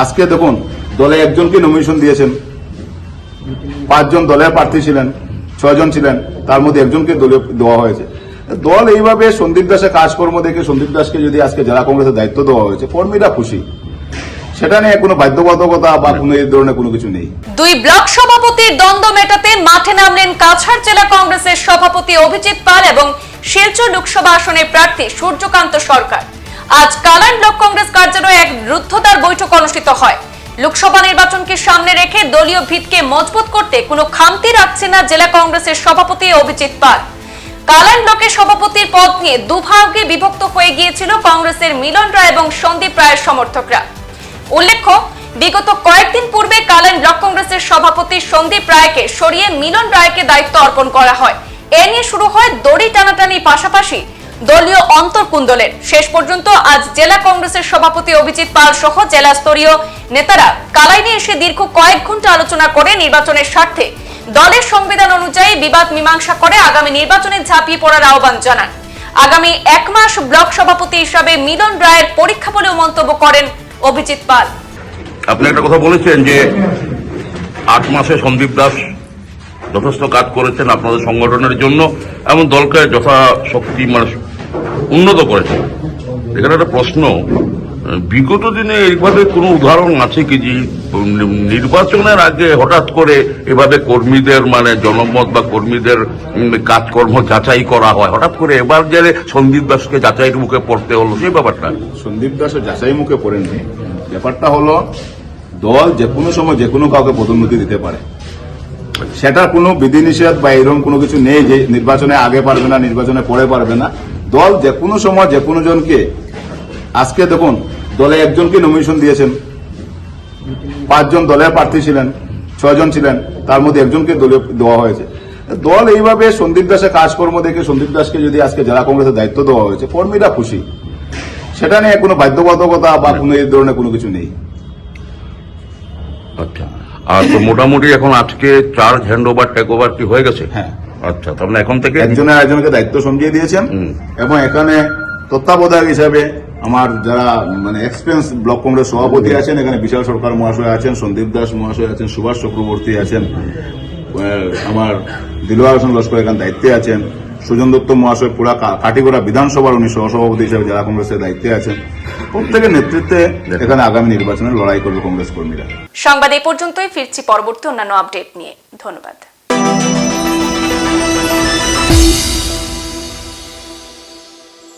আজকে দেখুন, দলে একজনকে নমিনেশন দিয়েছেন। পাঁচজন দলের প্রার্থী ছিলেন, ছয়জন ছিলেন, তার মধ্যে একজনকে দলীয় দেওয়া হয়েছে। দল এইভাবে সন্দীপ দাসের কাজকর্ম দেখে সন্দীপ দাসকে যদি আজকে জেলা কংগ্রেসের দায়িত্ব দেওয়া হয়েছে, কর্মীরা খুশি। সেটা নিয়ে কোনো বাধ্যবাধকতা বা কোনো এই ধরনের কোনো কিছু নেই। দুই ব্লক সভাপতির দ্বন্দ্ব মেটাতে মাঠে নামলেন কাছাড় জেলা কংগ্রেসের সভাপতি অভিজিৎ পাল এবং শিলচর লোকসভা আসনের প্রার্থী সূর্যকান্ত সরকার। আজ কালান ব্লক কংগ্রেস কার্যালয়ে এক রুদ্ধতার বৈঠক অনুষ্ঠিত হয়। লোকসভা নির্বাচনকে সামনে রেখে দলীয় ভিতকে মজবুত করতে কোনো খামতি রাখছে না জেলা কংগ্রেসের সভাপতি অভিজিৎ পাল। কালান ব্লকের সভাপতির পদ নিয়ে দুভাগে বিভক্ত হয়ে গিয়েছিল কংগ্রেসের মিলন রায় এবং সন্দীপ রায়ের সমর্থকরা। উল্লেখ্য, বিগত কয়েকদিন পূর্বে কালাইন ব্লক কংগ্রেসের সভাপতি সন্দীপ রায়কে সরিয়ে মিলন রায়কে দায়িত্ব অর্পণ করা হয়। এ নিয়ে শুরু হয় দড়ি টানাটানির পাশাপাশি দলীয় অন্তর্কুন্দলের। শেষ পর্যন্ত আজ জেলা কংগ্রেসের সভাপতি অভিজিৎ পাল সহ জেলা স্তরীয় নেতারা কালাইনে এসে দীর্ঘ কয়েক ঘণ্টা আলোচনা করে নির্বাচনের স্বার্থে। দলের সংবিধান অনুযায়ী বিবাদ মীমাংসা করে আগামী নির্বাচনে ঝাঁপিয়ে পড়ার আহ্বান জানান। আগামী এক মাস ব্লক সভাপতি হিসাবে মিলন রায়ের পরীক্ষা বলেও মন্তব্য করেন অভিজিৎ পাল। আপনি একটা কথা বলেছেন যে আট মাসে সন্দীপ দাস যথেষ্ট কাজ করেছেন আপনাদের সংগঠনের জন্য এবং দলকে যথাশক্তি মানে উন্নত করেছেন এখানে একটা প্রশ্ন, বিগত দিনে এইভাবে কোনো উদাহরণ আছে কি যে নির্বাচনের আগে হঠাৎ করে এভাবে কর্মীদের মানে জনমত বা কর্মীদের কাজকর্ম যাচাই করা হয়? হঠাৎ করে এবার যে সন্দীপ দাসকে যাচাইয়ের মুখে পড়তে হলো, সেই ব্যাপারটা? সন্দীপ দাসের যাচাই মুখে পড়েননি। ব্যাপারটা হলো, দল যে কোনো সময় যে কোনো কাউকে পদোন্নতি দিতে পারে। সেটা কোনো বিধিনিষেধ বা এরকম কোনো কিছু নেই যে নির্বাচনে আগে পারবে না, নির্বাচনে পরে পারবে না। দল যে কোনো সময় যে কোনো জনকে আজকে দেখুন দলে একজনকে নমিনেশন দিয়েছেন। পাঁচজন দলের প্রার্থী ছিলেন ছয়জন ছিলেন তার মধ্যে একজনকে দলীয় দেওয়া হয়েছে। দল এইভাবে সন্দীপ দাসের কাজকর্ম দেখে সন্দীপ দাসকে যদি আজকে জেলা কংগ্রেসের দায়িত্ব দেওয়া হয়েছে কর্মীরা খুশি। সেটা নিয়ে কোনো বাধ্যবাধকতা বা কোনো এই ধরনের কোনো কিছু নেই। আচ্ছা। আর তো মোটামুটি এখন আজকে charge hand over take over কি হয়ে গেছে? হ্যাঁ। আচ্ছা তার মানে এখন থেকে একজনের একজনকে দায়িত্ব সমঝিয়ে দিয়েছেন। এবং এখানে তত্ত্বাবধায়ক হিসাবে আমার যারা মানে এক্সপেন্স ব্লক কংগ্রেস সভাপতি আছেন এখানে বিশাল সরকার মহাশয় আছেন সন্দীপ দাস মহাশয় আছেন সুভাষ চক্রবর্তী আছেন আমার দিলওয়ার হোসেন লস্কর এখানে দায়িত্বে আছেন সুজন দত্ত মহাশয় পুরা কা- কাটিগড়া বিধানসভার উনি সহসভাপতি হিসেবে জেলা কংগ্রেসের দায়িত্বে আছেন। প্রত্যেকের নেতৃত্বে এখানে আগামী নির্বাচনে লড়াই করবে কংগ্রেস কর্মীরা। সংবাদ এই পর্যন্তই ফিরছি পরবর্তী অন্যান্য আপডেট নিয়ে। ধন্যবাদ।